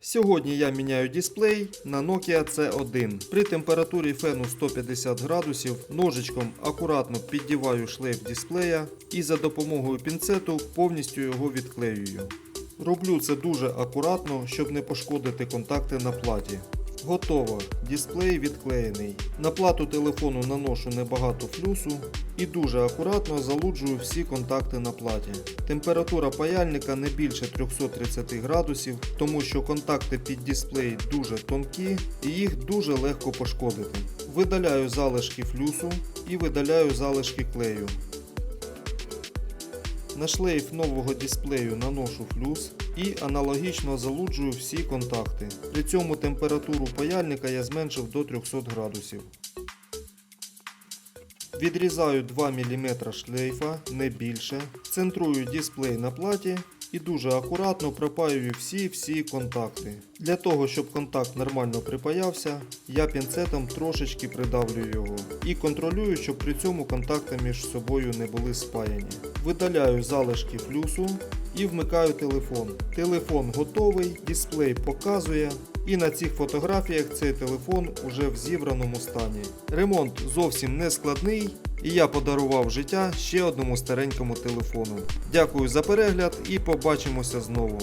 Сьогодні я міняю дисплей на Nokia C1. При температурі фену 150 градусів ножичком акуратно піддіваю шлейф дисплея і за допомогою пінцету повністю його відклеюю. Роблю це дуже акуратно, щоб не пошкодити контакти на платі. Готово. Дисплей відклеєний. На плату телефону наношу небагато флюсу і дуже акуратно залуджую всі контакти на платі. Температура паяльника не більше 330 градусів, тому що контакти під дисплей дуже тонкі і їх дуже легко пошкодити. Видаляю залишки флюсу і видаляю залишки клею. На шлейф нового дисплею наношу флюс і аналогічно залуджую всі контакти. При цьому температуру паяльника я зменшив до 300 градусів. Відрізаю 2 мм шлейфа, не більше. Центрую дисплей на платі і дуже акуратно припаюю всі-всі контакти. Для того, щоб контакт нормально припаявся, я пінцетом трошечки придавлюю його і контролюю, щоб при цьому контакти між собою не були спаяні. Видаляю залишки плюсу і вмикаю телефон. Телефон готовий, дисплей показує. І на цих фотографіях цей телефон уже в зібраному стані. Ремонт зовсім не складний, і я подарував життя ще одному старенькому телефону. Дякую за перегляд і побачимося знову.